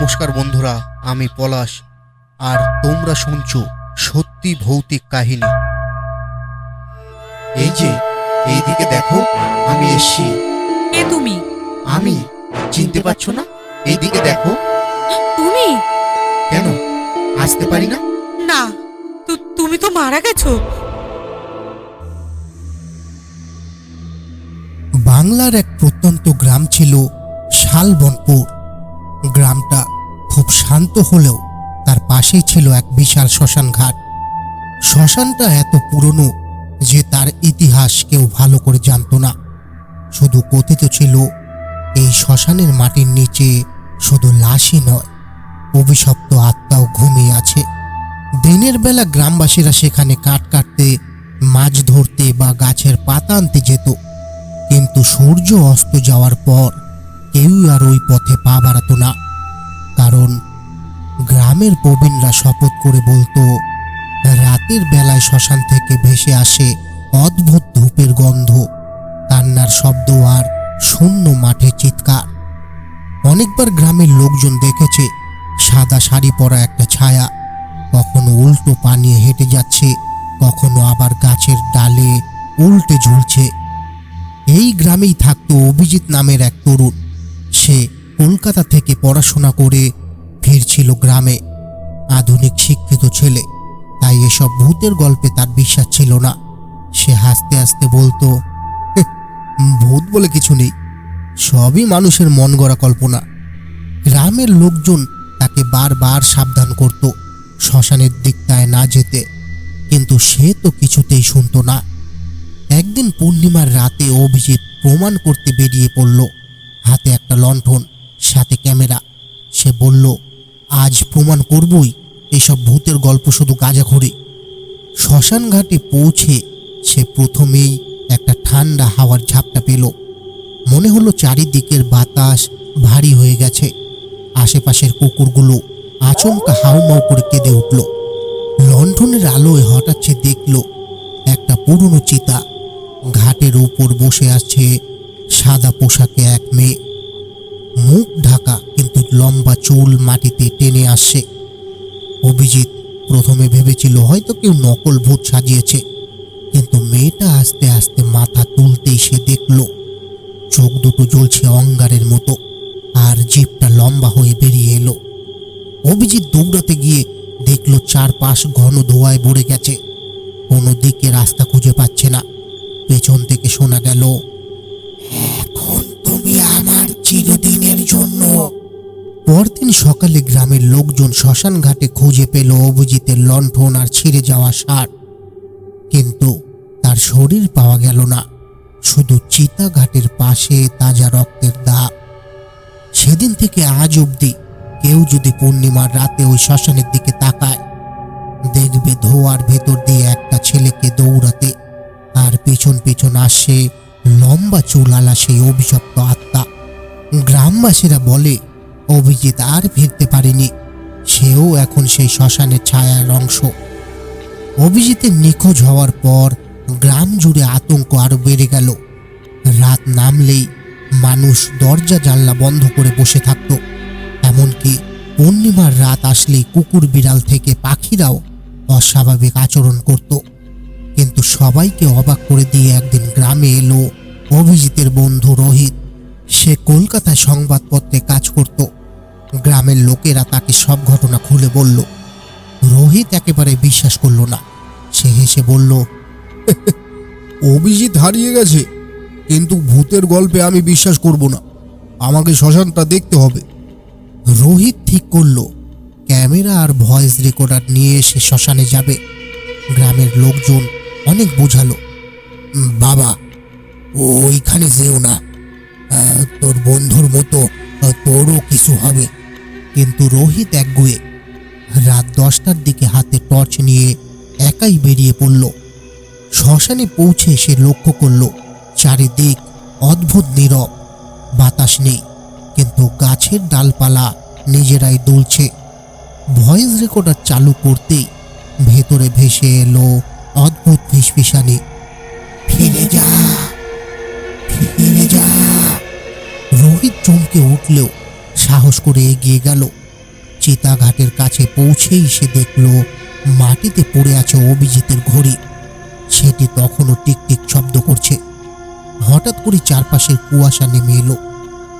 নমস্কার বন্ধুরা আমি পলাশ। আর তোমরা শুনছো সত্যি ভৌতিক কাহিনী। এই যে এইদিকে দেখো আমি এসছি। কে তুমি? আমি? চিনতে পারছ না? এইদিকে দেখো। তুমি? কেন? আসতে পারি না? না তু- তুমি তো মারা গেছো। বাংলার এক প্রত্যন্ত গ্রাম ছিল শালবনপুর। গ্রামটা খুব শান্ত হলেও তার পাশেই ছিল এক বিশাল শ্মশান ঘাট। শ্মশানটা এত পুরনো যে তার ইতিহাস কেউ ভালো করে জানতো না। শুধু কথিত ছিল, এই শ্মশানের মাটির নিচে শুধু লাশই নয়, অভিশপ্ত আত্মাও ঘুমিয়ে আছে। দিনের বেলা গ্রামবাসীরা সেখানে কাঠ কাটতে, মাছ ধরতে বা গাছের পাতা আনতে যেত। কিন্তু সূর্য অস্ত যাওয়ার পর কেউ আর ওই পথে পা গ্রামের প্রবীণরা শপথ করে বলতো, রাতের বেলায় শ্মশান থেকে ভেসে আসে অদ্ভুত ধূপের গন্ধ। কান্নার শব্দ আর শূন্য মাঠে চিৎকার। অনেকবার গ্রামের লোকজন দেখেছে সাদা শাড়ি পরা একটা ছায়া। কখনো উল্টো পা নিয়ে হেঁটে যাচ্ছে, কখনো আবার গাছের ডালে উল্টে ঝুলছে। এই গ্রামেই থাকতো অভিজিৎ নামের এক তরুণ। সে কলকাতা থেকে পড়াশোনা করে ফিরছিল গ্রামে। আধুনিক শিক্ষিত ছেলে। তাই এসব ভূতের গল্পে তার বিশ্বাস ছিল না। সে হাসতে হাসতে বলতো ভূত বলে কিছু নেই। সবই মানুষের মন গড়া কল্পনা। গ্রামের লোকজন তাকে বারবার সাবধান করত, শ্মশানের দিকটায় না যেতে। কিন্তু সে তো কিছুতেই শুনতো না। একদিন পূর্ণিমার রাতে অভিজিৎ প্রমাণ করতে বেরিয়ে পড়ল, হাতে একটা লণ্ঠন, সাথে ক্যামেরা। সে বলল আজ প্রমাণ করবই এসব ভূতের গল্প শুধু গাঁজাখড়ি শ্মশান ঘাটে পৌঁছে সে প্রথমেই একটা ঠান্ডা হাওয়ার ঝাপটা পেল। মনে হলো চারিদিকের বাতাস ভারী হয়ে গেছে। আশেপাশের কুকুরগুলো আচমকা হাউমাউ করে কেঁদে উঠল। লণ্ঠনের আলোয় হঠাৎ সে দেখল একটা পুরনো চিতা ঘাটের উপর বসে আছে সাদা পোশাকে এক মেয়ে। মুখ ঢাকা লম্বা চুল মাটিতে টেনে আসছে। অভিজিৎ প্রথমে ভেবেছিল, হয়তো কেউ নকল ভূত সাজিয়েছে। কিন্তু মেয়েটা আস্তে আস্তে মাথা তুলতেই সে দেখল, চোখ দুটো জ্বলছে অঙ্গারের মতো আর জিপটা লম্বা হয়ে বেরিয়ে এলো। অভিজিৎ দৌড়াতে গিয়ে দেখল, চারপাশ ঘন ধোঁয়ায় ভরে গেছে। কোনো দিকে রাস্তা খুঁজে পাচ্ছে না। পেছন থেকে শোনা গেল পরদিন সকালে গ্রামের লোকজন শ্মশান ঘাটে খুঁজে পেল অভিজিতের লণ্ঠন আর ছিঁড়ে যাওয়া সার কিন্তু তার শরীর পাওয়া গেল না। শুধু চিতা ঘাটের পাশে তাজা রক্তের দাগ। সেদিন থেকে আজ অবধি কেউ যদি পূর্ণিমার রাতে ওই শ্মশানের দিকে তাকায়, দেখবে ধোয়ার ভেতর দিয়ে একটা ছেলেকে দৌড়াতে আর পেছন পেছন আসে লম্বা চুলালা সেই অভিশপ্ত আত্মা। গ্রামবাসীরা বলে অভিজিৎ আর ফিরতে পারেনি। সেও এখন সেই শ্মশানের ছায়ার অংশ। অভিজিতের নিখোঁজ হওয়ার পর গ্রাম জুড়ে আতঙ্ক আরও বেড়ে গেল। রাত নামলেই মানুষ দরজা জানলা বন্ধ করে বসে থাকত। এমনকি পূর্ণিমার রাত আসলেই কুকুর বিড়াল থেকে পাখিরাও অস্বাভাবিক আচরণ করত। কিন্তু সবাইকে অবাক করে দিয়ে একদিন গ্রামে এলো অভিজিতের বন্ধু রোহিত। সে কলকাতায় সংবাদপত্রে কাজ করত। গ্রামের লোকেরা তাকে সব ঘটনা খুলে বলল। রোহিত একেবারে বিশ্বাস করল না। সে হেসে বলল অভিজিৎ হারিয়ে গেছে কিন্তু ভূতের গল্পে আমি বিশ্বাস করব না। আমাকে শ্মশানটা দেখতে হবে। রোহিত ঠিক করল ক্যামেরা আর ভয়েস রেকর্ডার নিয়ে এসে শ্মশানে যাবে। গ্রামের লোকজন অনেক বোঝালো "উম, বাবা ওইখানে যেও না। তোর বন্ধুর মতো তোরও কিছু হবে। কিন্তু রোহিত একগুয়ে রাত দশটার দিকে হাতে টর্চ নিয়ে একাই বেরিয়ে পড়ল। শ্মশানে পৌঁছে সে লক্ষ্য করল, চারিদিক অদ্ভুত নীরব, বাতাস নেই, কিন্তু গাছের ডালপালা নিজেরাই দুলছে। ভয়েস রেকর্ডার চালু করতেই ভেতরে ভেসে এলো অদ্ভুত ফিসফিসানি। ফিরে যা। রোহিত চমকে উঠলেও সাহস করে এগিয়ে গেল। চিতাঘাটের কাছে পৌঁছেই সে দেখল মাটিতে পড়ে আছে অভিজিতের ঘড়ি। সেটি তখনও টিকটিক শব্দ করছে। হঠাৎ করে চারপাশের কুয়াশা নেমে এলো।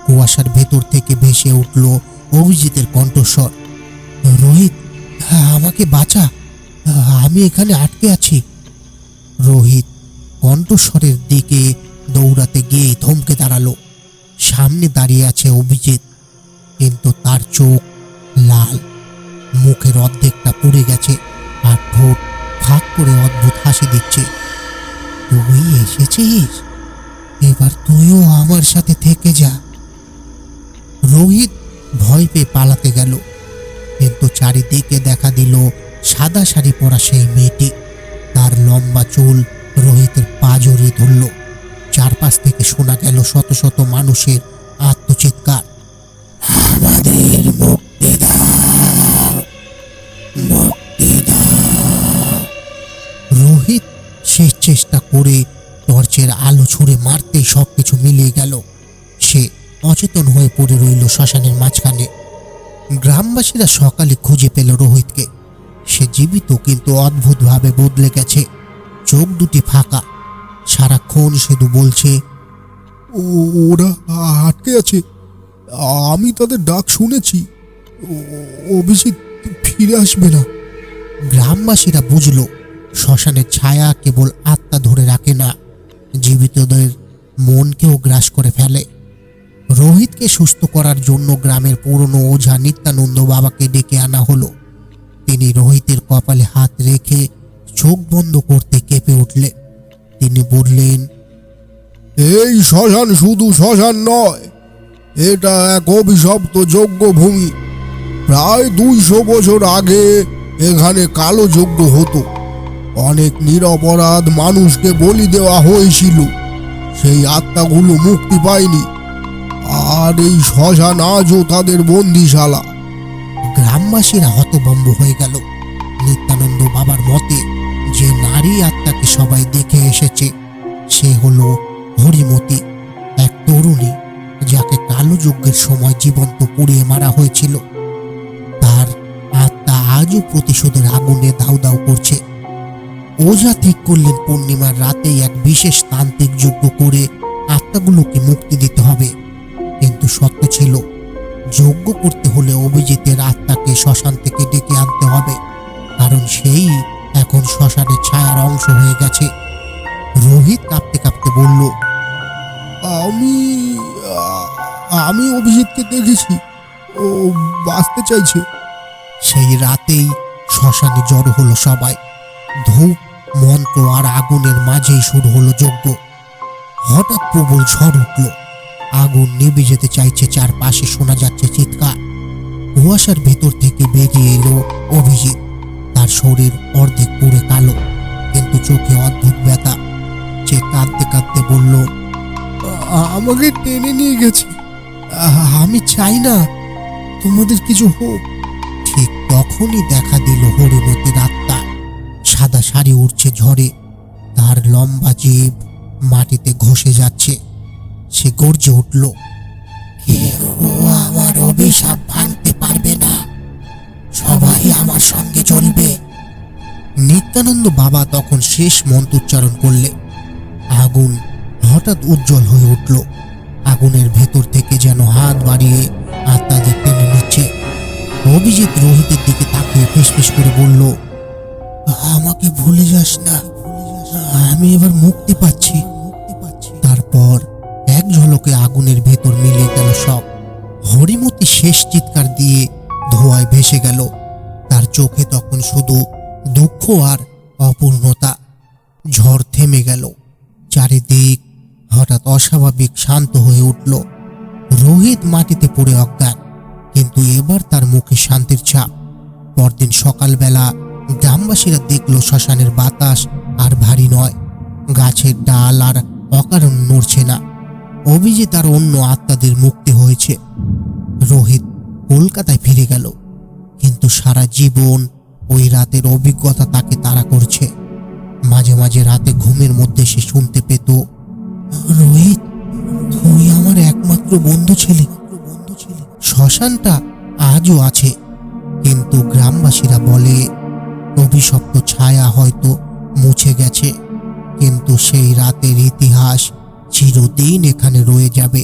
কুয়াশার ভেতর থেকে ভেসে উঠল অভিজিতের কণ্ঠস্বর। রোহিত হ্যাঁ, আমাকে বাঁচা। আমি এখানে আটকে আছি। রোহিত কণ্ঠস্বরের দিকে দৌড়াতে গিয়ে থমকে দাঁড়াল। সামনে দাঁড়িয়ে আছে অভিজিৎ। কিন্তু তার চোখ লাল। মুখের অর্ধেকটা পুড়ে গেছে আর ঠোঁট ফাঁক করে অদ্ভুত হাসি দিচ্ছে। তুই এসেছিস? এবার তুইও আমার সাথে থেকে যা। রোহিত ভয় পেয়ে পালাতে গেল। কিন্তু চারিদিকে দেখা দিল সাদা শাড়ি পরা সেই মেয়েটি। তার লম্বা চুল রোহিতের পা জড়িয়ে ধরল। চারপাশ থেকে শোনা গেল শত শত মানুষের আত্মচিৎকার। আমাদের রোহিত শেষ চেষ্টা করে টর্চের আলো ছুঁড়ে মারতেই সবকিছু মিলিয়ে গেল। সে অচেতন হয়ে পড়ে রইল শ্মশানের মাঝখানে। গ্রামবাসীরা সকালে খুঁজে পেল রোহিতকে। সে জীবিত কিন্তু অদ্ভুতভাবে বদলে গেছে। চোখ দুটি ফাঁকা। সারাক্ষণ শুধু বলছে ওরা আটকে আছে। আমি তাদের ডাক শুনেছি। অভিজিৎ ফিরে আসবে না। গ্রামবাসীরা বুঝল, শ্মশানের ছায়া কেবল আত্মা ধরে রাখে না, জীবিতদের মনকেও গ্রাস করে ফেলে। রোহিতকে সুস্থ করার জন্য গ্রামের পুরনো ওঝা নিত্যানন্দ বাবাকে ডেকে আনা হলো। তিনি রোহিতের কপালে হাত রেখে চোখ বন্ধ করতে কেঁপে উঠলে তিনি বললেন, এই শ্মশান শুধু শ্মশান নয়, এটা এক অভিশপ্ত যজ্ঞ ভূমি প্রায় দুইশো বছর আগে এখানে কালো যজ্ঞ হতো। অনেক নিরপরাধ মানুষকে বলি দেওয়া হয়েছিল। সেই আত্মাগুলো মুক্তি পায়নি। আর এই শ্মশান আজও তাদের বন্দিশালা। গ্রামবাসীরা হতভম্ব হয়ে গেল। নিত্যানন্দ বাবার মতে নারী আত্মাকে সবাই দেখে এসেছে। সে হলো হরিমতি, এক তরুণী যাকে কালো যজ্ঞের সময় জীবন্ত পুড়িয়ে মারা হয়েছিল। তার আত্মা আজও প্রতিশোধের আগুনে দাউ দাউ করছে। ওঝা ঠিক করলেন পূর্ণিমার রাতেই এক বিশেষ তান্ত্রিক যজ্ঞ করে আত্মাগুলোকে মুক্তি দিতে হবে। কিন্তু সত্য ছিল, যজ্ঞ করতে হলে অভিজিতের আত্মাকে শ্মশান থেকে ডেকে আনতে হবে। কারণ সেই এখন শ্মশানের ছায়ার অংশ হয়ে গেছে। রোহিত কাঁপতে কাঁপতে বলল, আমি আমি অভিজিৎকে দেখেছি। ও বাঁচতে চাইছে। সেই রাতেই শ্মশানে জড়ো হলো সবাই। ধূপ, মন্ত্র আর আগুনের মাঝেই শুরু হলো যজ্ঞ। হঠাৎ প্রবল ঝড় উঠল। আগুন নিভে যেতে চাইছে চারপাশে, শোনা যাচ্ছে চিৎকার। কুয়াশার ভেতর থেকে বেরিয়ে এলো অভিজিৎ। তার শরীর অর্ধেক পুড়ে কালো, কিন্তু চোখে অদ্ভুত ব্যথা। সে কাঁদতে কাঁদতে বলল আমাকে টেনে নিয়ে গেছে। আমি চাই না, তোমাদের কিছু হোক। ঠিক তখনই দেখা দিল হরিমতির আত্মা সাদা শাড়ি উড়ছে ঝড়ে, তার লম্বা জীব মাটিতে ঘষে যাচ্ছে। সে গর্জে উঠল আমার অভিশাপ ভাঙতে পারবে না। সবাই সঙ্গে চলবে। নিত্যানন্দ বাবা তখন শেষ মন্ত্রোচ্চারণ করলে। আগুন হঠাৎ উজ্জ্বল হয়ে উঠল। আগুনের ভেতর থেকে যেন হাত বাড়িয়ে আত্মাদের টেনে নিচ্ছে অভিজিৎ রোহিতের দিকে তাকিয়ে ফিসফিস করে বলল, আমাকে ভুলে যাস না। আমি এবার মুক্তি পাচ্ছি। তারপর এক ঝলকে আগুনের ভেতর মিলে গেল সব। হরিমতি শেষ চিৎকার দিয়ে ধোঁয়ায় ভেসে গেল। তার চোখে তখন শুধু দুঃখ আর অপূর্ণতা। ঝড় থেমে গেল। চারিদিক হঠাৎ অস্বাভাবিক শান্ত হয়ে উঠল। রোহিত মাটিতে পড়ে অজ্ঞান, কিন্তু এবার তার মুখে শান্তির ছাপ। পরদিন সকালবেলা গ্রামবাসীরা দেখল শ্মশানের বাতাস আর ভারী নয়। গাছের ডাল আর অকারণ নড়ছে না। অভিজিৎ আর অন্য আত্মাদের মুক্তি হয়েছে। রোহিত কলকাতায় ফিরে গেল। কিন্তু সারা জীবন ওই রাতের অভিজ্ঞতা তাকে তাড়া করছে। মাঝে মাঝে রাতে ঘুমের মধ্যে সে শুনতে পেত, রোহিত, তুই আমার একমাত্র বন্ধু ছেলে। শ্মশানটা আজও আছে। কিন্তু গ্রামবাসীরা বলে, অভিশপ্ত ছায়া হয়তো মুছে গেছে, কিন্তু সেই রাতের ইতিহাস চিরদিন এখানে রয়ে যাবে।